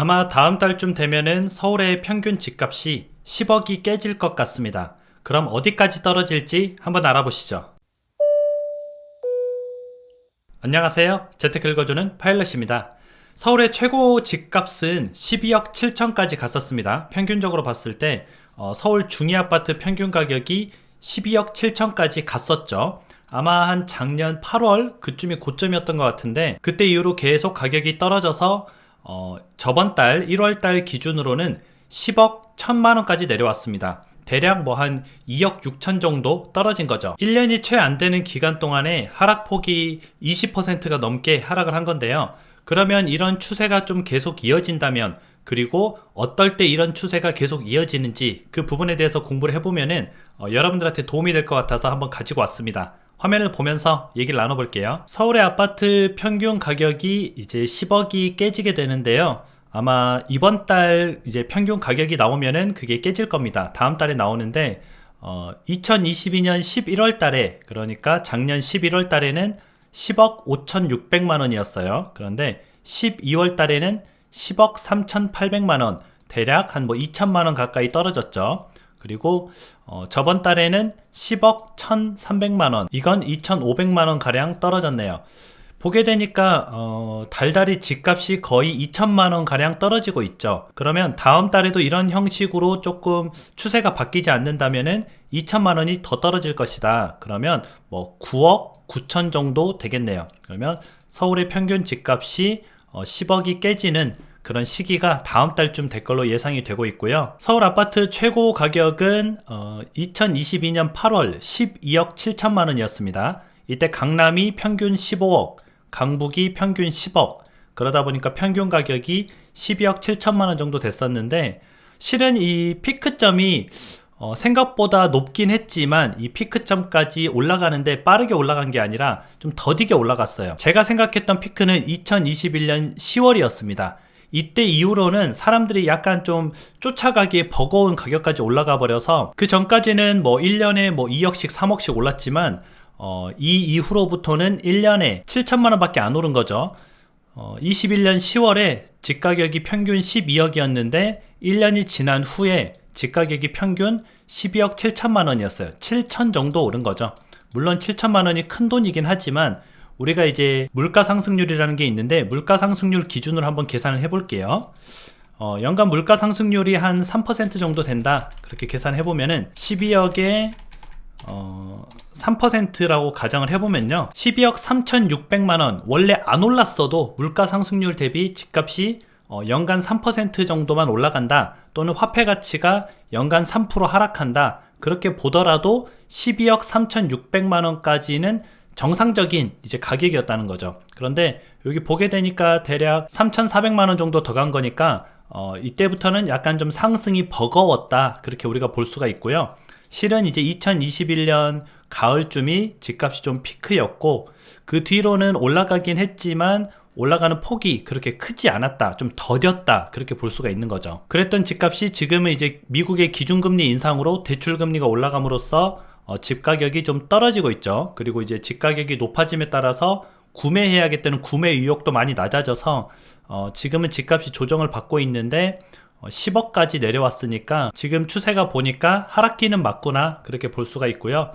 아마 다음 달쯤 되면은 서울의 평균 집값이 10억이 깨질 것 같습니다. 그럼 어디까지 떨어질지 한번 알아보시죠. 안녕하세요. 재테크 읽어주는 파일럿입니다. 서울의 최고 집값은 12억 7천까지 갔었습니다. 평균적으로 봤을 때 어, 서울 중위 아파트 평균 가격이 12억 7천까지 갔었죠. 아마 한 작년 8월 그쯤이 고점이었던 것 같은데 그때 이후로 계속 가격이 떨어져서 어, 저번 달 1월 달 기준으로는 10억 1천만 원까지 내려왔습니다. 대략 뭐 한 2억 6천 정도 떨어진 거죠. 1년이 채 안 되는 기간 동안에 하락폭이 20%가 넘게 하락을 한 건데요. 그러면 이런 추세가 좀 계속 이어진다면 그리고 어떨 때 이런 추세가 계속 이어지는지 그 부분에 대해서 공부를 해보면은 어, 여러분들한테 도움이 될 것 같아서 한번 가지고 왔습니다. 화면을 보면서 얘기를 나눠볼게요. 서울의 아파트 평균 가격이 이제 10억이 깨지게 되는데요. 아마 이번 달 이제 평균 가격이 나오면은 그게 깨질 겁니다. 다음 달에 나오는데 어, 2022년 11월 달에 그러니까 작년 11월 달에는 10억 5,600만 원이었어요. 그런데 12월 달에는 10억 3,800만 원, 대략 한 뭐 2천만 원 가까이 떨어졌죠. 그리고 어, 저번 달에는 10억 1,300만 원, 이건 2,500만 원 가량 떨어졌네요. 보게 되니까 어, 달달이 집값이 거의 2천만 원 가량 떨어지고 있죠. 그러면 다음 달에도 이런 형식으로 조금 추세가 바뀌지 않는다면은 2천만 원이 더 떨어질 것이다. 그러면 뭐 9억 9천 정도 되겠네요. 그러면 서울의 평균 집값이 어, 10억이 깨지는 그런 시기가 다음 달쯤 될 걸로 예상이 되고 있고요. 서울 아파트 최고 가격은 어, 2022년 8월 12억 7천만 원이었습니다. 이때 강남이 평균 15억, 강북이 평균 10억. 그러다 보니까 평균 가격이 12억 7천만 원 정도 됐었는데 실은 이 피크점이 어, 생각보다 높긴 했지만 이 피크점까지 올라가는데 빠르게 올라간 게 아니라 좀 더디게 올라갔어요. 제가 생각했던 피크는 2021년 10월이었습니다. 이때 이후로는 사람들이 약간 좀 쫓아가기에 버거운 가격까지 올라가 버려서 그 전까지는 뭐 1년에 뭐 2억씩 3억씩 올랐지만 어, 이 이후로부터는 1년에 7천만 원밖에 안 오른 거죠. 어, 21년 10월에 집 가격이 평균 12억이었는데 1년이 지난 후에 집 가격이 평균 12억 7천만 원이었어요. 7천 정도 오른 거죠. 물론 7천만 원이 큰 돈이긴 하지만 우리가 이제 물가 상승률이라는 게 있는데 물가 상승률 기준으로 한번 계산을 해 볼게요. 어, 연간 물가 상승률이 한 3% 정도 된다. 그렇게 계산해 보면은 12억에 어, 3%라고 가정을 해보면요. 12억 3,600만 원 원래 안 올랐어도 물가 상승률 대비 집값이 어, 연간 3% 정도만 올라간다 또는 화폐 가치가 연간 3% 하락한다 그렇게 보더라도 12억 3,600만 원까지는 정상적인 이제 가격이었다는 거죠. 그런데 여기 보게 되니까 대략 3,400만 원 정도 더 간 거니까 어, 이때부터는 약간 좀 상승이 버거웠다 그렇게 우리가 볼 수가 있고요. 실은 이제 2021년 가을쯤이 집값이 좀 피크였고 그 뒤로는 올라가긴 했지만 올라가는 폭이 그렇게 크지 않았다. 좀 더뎠다. 그렇게 볼 수가 있는 거죠. 그랬던 집값이 지금은 이제 미국의 기준금리 인상으로 대출금리가 올라감으로써 어, 집 가격이 좀 떨어지고 있죠. 그리고 이제 집 가격이 높아짐에 따라서 구매해야겠다는 구매 의욕도 많이 낮아져서 어, 지금은 집값이 조정을 받고 있는데 10억까지 어, 내려왔으니까 지금 추세가 보니까 하락기는 맞구나 그렇게 볼 수가 있고요.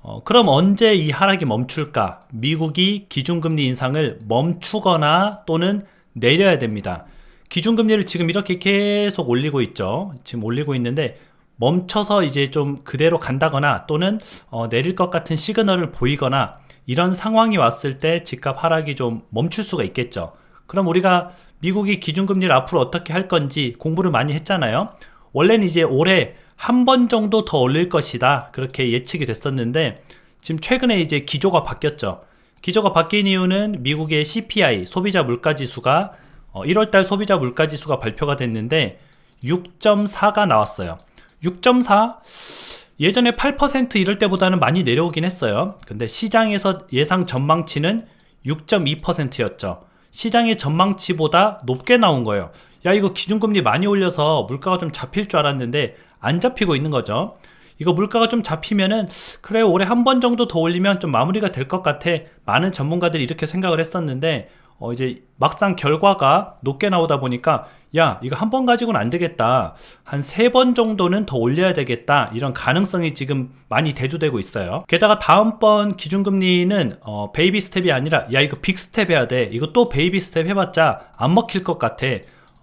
어, 그럼 언제 이 하락이 멈출까? 미국이 기준금리 인상을 멈추거나 또는 내려야 됩니다. 기준금리를 지금 이렇게 계속 올리고 있죠. 지금 올리고 있는데 멈춰서 이제 좀 그대로 간다거나 또는 어, 내릴 것 같은 시그널을 보이거나 이런 상황이 왔을 때 집값 하락이 좀 멈출 수가 있겠죠. 그럼 우리가 미국이 기준금리를 앞으로 어떻게 할 건지 공부를 많이 했잖아요. 원래는 이제 올해 한 번 정도 더 올릴 것이다. 그렇게 예측이 됐었는데 지금 최근에 이제 기조가 바뀌었죠. 기조가 바뀐 이유는 미국의 CPI 소비자 물가 지수가 1월달 어, 소비자 물가 지수가 발표가 됐는데 6.4가 나왔어요. 6.4 예전에 8% 이럴 때보다는 많이 내려오긴 했어요. 근데 시장에서 예상 전망치는 6.2%였죠. 시장의 전망치보다 높게 나온 거예요. 야, 이거 기준금리 많이 올려서 물가가 좀 잡힐 줄 알았는데 안 잡히고 있는 거죠. 이거 물가가 좀 잡히면은 그래 올해 한 번 정도 더 올리면 좀 마무리가 될 것 같아 많은 전문가들이 이렇게 생각을 했었는데 어 이제 막상 결과가 높게 나오다 보니까 야 이거 한 번 가지고는 안 되겠다. 한 세 번 정도는 더 올려야 되겠다. 이런 가능성이 지금 많이 대두되고 있어요. 게다가 다음번 기준금리는 어, 베이비 스텝이 아니라 야 이거 빅 스텝 해야 돼. 이거 또 베이비 스텝 해봤자 안 먹힐 것 같아.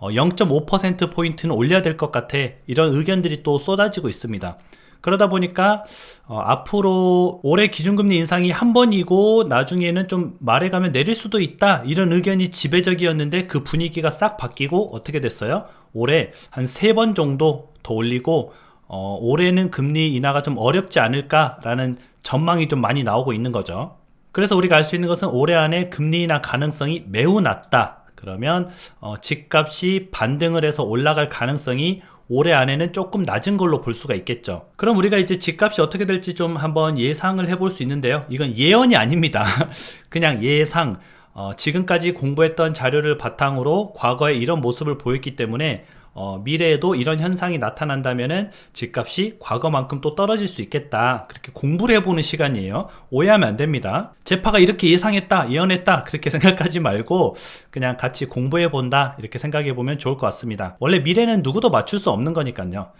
어, 0.5%포인트는 올려야 될 것 같아. 이런 의견들이 또 쏟아지고 있습니다 그러다 보니까 어, 앞으로 올해 기준금리 인상이 한 번이고 나중에는 좀 말해가면 내릴 수도 있다 이런 의견이 지배적이었는데 그 분위기가 싹 바뀌고 어떻게 됐어요? 올해 한 세 번 정도 더 올리고 어, 올해는 금리 인하가 좀 어렵지 않을까라는 전망이 좀 많이 나오고 있는 거죠. 그래서 우리가 알 수 있는 것은 올해 안에 금리 인하 가능성이 매우 낮다. 그러면 어, 집값이 반등을 해서 올라갈 가능성이 올해 안에는 조금 낮은 걸로 볼 수가 있겠죠. 그럼 우리가 이제 집값이 어떻게 될지 좀 한번 예상을 해볼 수 있는데요. 이건 예언이 아닙니다. 그냥 예상. 어, 지금까지 공부했던 자료를 바탕으로 과거에 이런 모습을 보였기 때문에 어, 미래에도 이런 현상이 나타난다면은 집값이 과거만큼 또 떨어질 수 있겠다. 그렇게 공부를 해보는 시간이에요. 오해하면 안 됩니다. 제파가 이렇게 예상했다, 예언했다, 그렇게 생각하지 말고 그냥 같이 공부해 본다, 이렇게 생각해 보면 좋을 것 같습니다. 원래 미래는 누구도 맞출 수 없는 거니까요.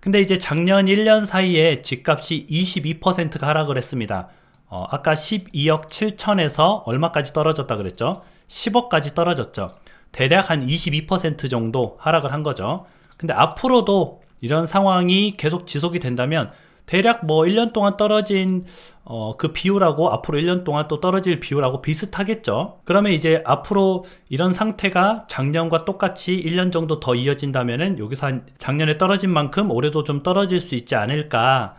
근데 이제 작년 1년 사이에 집값이 22%가 하락을 했습니다. 어, 아까 12억 7천에서 얼마까지 떨어졌다 그랬죠? 10억까지 떨어졌죠. 대략 한 22% 정도 하락을 한 거죠. 근데 앞으로도 이런 상황이 계속 지속이 된다면 대략 뭐 1년 동안 떨어진 어, 그 비율하고 앞으로 1년 동안 또 떨어질 비율하고 비슷하겠죠. 그러면 이제 앞으로 이런 상태가 작년과 똑같이 1년 정도 더 이어진다면은 여기서 한 작년에 떨어진 만큼 올해도 좀 떨어질 수 있지 않을까.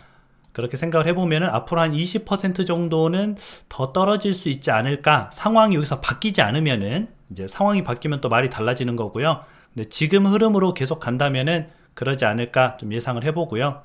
그렇게 생각을 해보면은 앞으로 한 20% 정도는 더 떨어질 수 있지 않을까. 상황이 여기서 바뀌지 않으면은 이제 상황이 바뀌면 또 말이 달라지는 거고요. 근데 지금 흐름으로 계속 간다면은 그러지 않을까 좀 예상을 해보고요.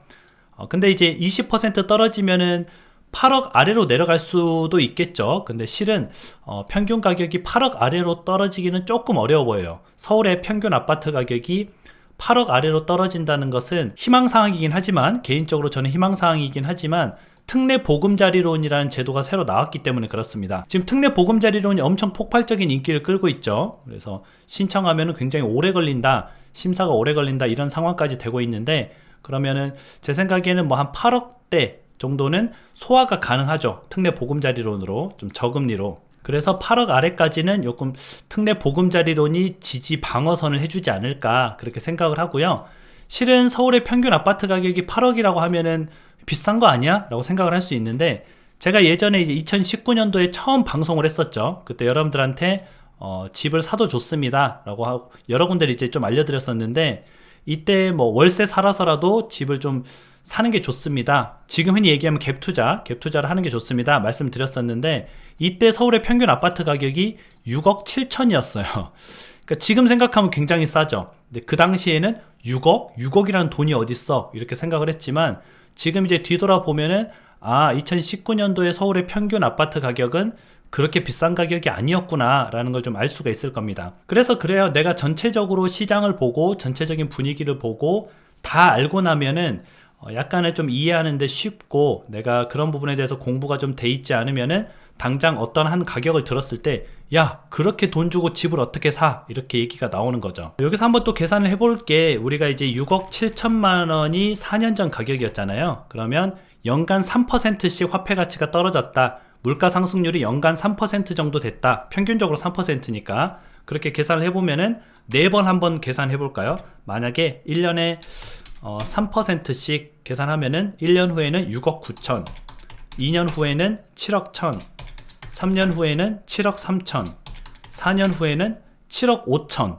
어, 근데 이제 20% 떨어지면은 8억 아래로 내려갈 수도 있겠죠. 근데 실은 어, 평균 가격이 8억 아래로 떨어지기는 조금 어려워 보여요. 서울의 평균 아파트 가격이 8억 아래로 떨어진다는 것은 희망사항이긴 하지만 개인적으로 저는 희망사항이긴 하지만 특례 보금자리론이라는 제도가 새로 나왔기 때문에 그렇습니다. 지금 특례 보금자리론이 엄청 폭발적인 인기를 끌고 있죠. 그래서 신청하면 굉장히 오래 걸린다, 심사가 오래 걸린다 이런 상황까지 되고 있는데 그러면은 제 생각에는 뭐 한 8억대 정도는 소화가 가능하죠. 특례 보금자리론으로 좀 저금리로. 그래서 8억 아래까지는 조금 특례 보금자리론이 지지 방어선을 해주지 않을까 그렇게 생각을 하고요. 실은 서울의 평균 아파트 가격이 8억이라고 하면은 비싼 거 아니야? 라고 생각을 할 수 있는데 제가 예전에 이제 2019년도에 처음 방송을 했었죠. 그때 여러분들한테 어, 집을 사도 좋습니다. 라고 하고 여러 군데를 이제 좀 알려드렸었는데 이때 뭐 월세 살아서라도 집을 좀 사는 게 좋습니다. 지금 흔히 얘기하면 갭 투자, 갭 투자를 하는 게 좋습니다. 말씀드렸었는데 이때 서울의 평균 아파트 가격이 6억 7천이었어요. 그러니까 지금 생각하면 굉장히 싸죠. 근데 그 당시에는 6억, 6억이라는 돈이 어딨어 이렇게 생각을 했지만 지금 이제 뒤돌아보면은 아 2019년도에 서울의 평균 아파트 가격은 그렇게 비싼 가격이 아니었구나 라는 걸 좀 알 수가 있을 겁니다. 그래서 그래요. 내가 전체적으로 시장을 보고 전체적인 분위기를 보고 다 알고 나면은 어, 약간은 좀 이해하는데 쉽고 내가 그런 부분에 대해서 공부가 좀 돼 있지 않으면은 당장 어떤 한 가격을 들었을 때, 야, 그렇게 돈 주고 집을 어떻게 사? 이렇게 얘기가 나오는 거죠. 여기서 한번 또 계산을 해볼 게. 우리가 이제 6억 7천만 원이 4년 전 가격이었잖아요. 그러면 연간 3%씩 화폐 가치가 떨어졌다. 물가 상승률이 연간 3% 정도 됐다. 평균적으로 3%니까. 그렇게 계산을 해보면은 4번 한번 계산해 볼까요? 만약에 1년에 어, 3%씩 계산하면은 1년 후에는 6억 9천, 2년 후에는 7억 1천, 3년 후에는 7억 3천, 4년 후에는 7억 5천.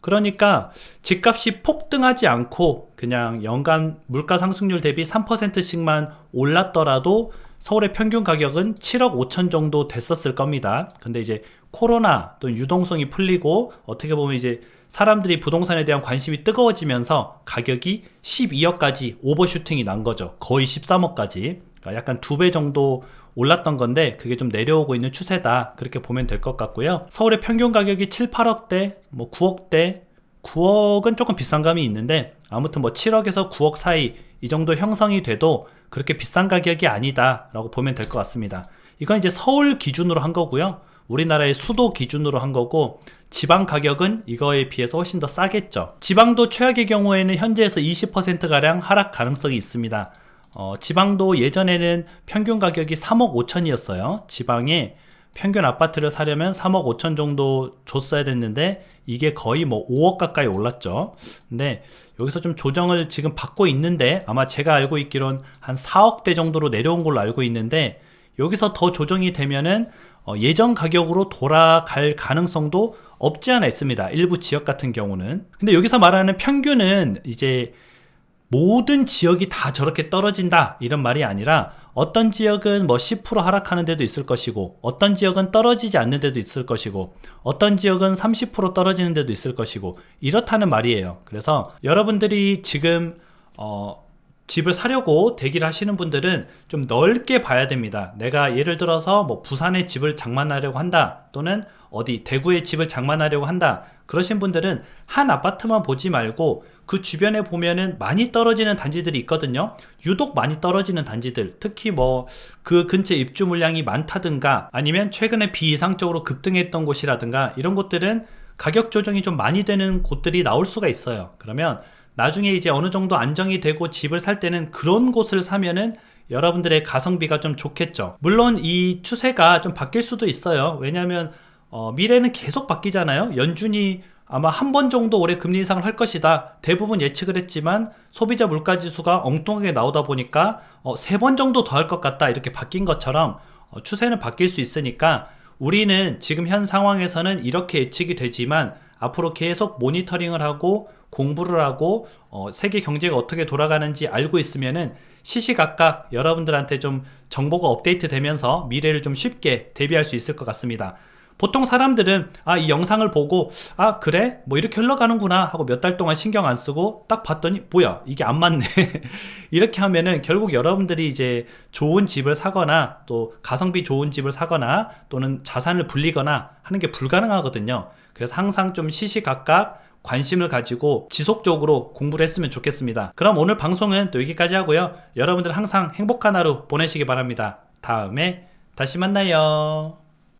그러니까 집값이 폭등하지 않고 그냥 연간 물가 상승률 대비 3%씩만 올랐더라도 서울의 평균 가격은 7억 5천 정도 됐었을 겁니다. 근데 이제 코로나 또 유동성이 풀리고 어떻게 보면 이제 사람들이 부동산에 대한 관심이 뜨거워지면서 가격이 12억까지 오버슈팅이 난 거죠. 거의 13억까지. 그러니까 약간 두 배 정도 올랐던 건데 그게 좀 내려오고 있는 추세다. 그렇게 보면 될 것 같고요. 서울의 평균 가격이 7, 8억대, 뭐 9억대, 9억은 조금 비싼 감이 있는데 아무튼 뭐 7억에서 9억 사이 이 정도 형성이 돼도 그렇게 비싼 가격이 아니다 라고 보면 될 것 같습니다. 이건 이제 서울 기준으로 한 거고요. 우리나라의 수도 기준으로 한 거고 지방 가격은 이거에 비해서 훨씬 더 싸겠죠. 지방도 최악의 경우에는 현재에서 20%가량 하락 가능성이 있습니다. 어, 지방도 예전에는 평균 가격이 3억 5천이었어요. 지방에 평균 아파트를 사려면 3억 5천 정도 줬어야 됐는데 이게 거의 뭐 5억 가까이 올랐죠. 근데 여기서 좀 조정을 지금 받고 있는데 아마 제가 알고 있기론 한 4억대 정도로 내려온 걸로 알고 있는데 여기서 더 조정이 되면은 어, 예전 가격으로 돌아갈 가능성도 없지 않아 있습니다. 일부 지역 같은 경우는. 근데 여기서 말하는 평균은 이제 모든 지역이 다 저렇게 떨어진다 이런 말이 아니라 어떤 지역은 뭐 10% 하락하는 데도 있을 것이고 어떤 지역은 떨어지지 않는 데도 있을 것이고 어떤 지역은 30% 떨어지는 데도 있을 것이고 이렇다는 말이에요. 그래서 여러분들이 지금 어 집을 사려고 대기를 하시는 분들은 좀 넓게 봐야 됩니다. 내가 예를 들어서 뭐 부산에 집을 장만하려고 한다 또는 어디 대구에 집을 장만하려고 한다. 그러신 분들은 한 아파트만 보지 말고 그 주변에 보면은 많이 떨어지는 단지들이 있거든요. 유독 많이 떨어지는 단지들, 특히 뭐 그 근처 입주 물량이 많다든가 아니면 최근에 비이상적으로 급등했던 곳이라든가 이런 곳들은 가격 조정이 좀 많이 되는 곳들이 나올 수가 있어요. 그러면 나중에 이제 어느 정도 안정이 되고 집을 살 때는 그런 곳을 사면은 여러분들의 가성비가 좀 좋겠죠. 물론 이 추세가 좀 바뀔 수도 있어요. 왜냐하면 어, 미래는 계속 바뀌잖아요. 연준이 아마 한 번 정도 올해 금리 인상을 할 것이다. 대부분 예측을 했지만 소비자 물가 지수가 엉뚱하게 나오다 보니까 어, 세 번 정도 더 할 것 같다. 이렇게 바뀐 것처럼 어, 추세는 바뀔 수 있으니까 우리는 지금 현 상황에서는 이렇게 예측이 되지만 앞으로 계속 모니터링을 하고 공부를 하고 어, 세계 경제가 어떻게 돌아가는지 알고 있으면은 시시각각 여러분들한테 좀 정보가 업데이트 되면서 미래를 좀 쉽게 대비할 수 있을 것 같습니다. 보통 사람들은 아 이 영상을 보고 아 그래? 뭐 이렇게 흘러가는구나 하고 몇 달 동안 신경 안 쓰고 딱 봤더니 뭐야 이게 안 맞네. 이렇게 하면은 결국 여러분들이 이제 좋은 집을 사거나 또 가성비 좋은 집을 사거나 또는 자산을 불리거나 하는 게 불가능하거든요. 그래서 항상 좀 시시각각 관심을 가지고 지속적으로 공부를 했으면 좋겠습니다. 그럼 오늘 방송은 또 여기까지 하고요. 여러분들 항상 행복한 하루 보내시기 바랍니다. 다음에 다시 만나요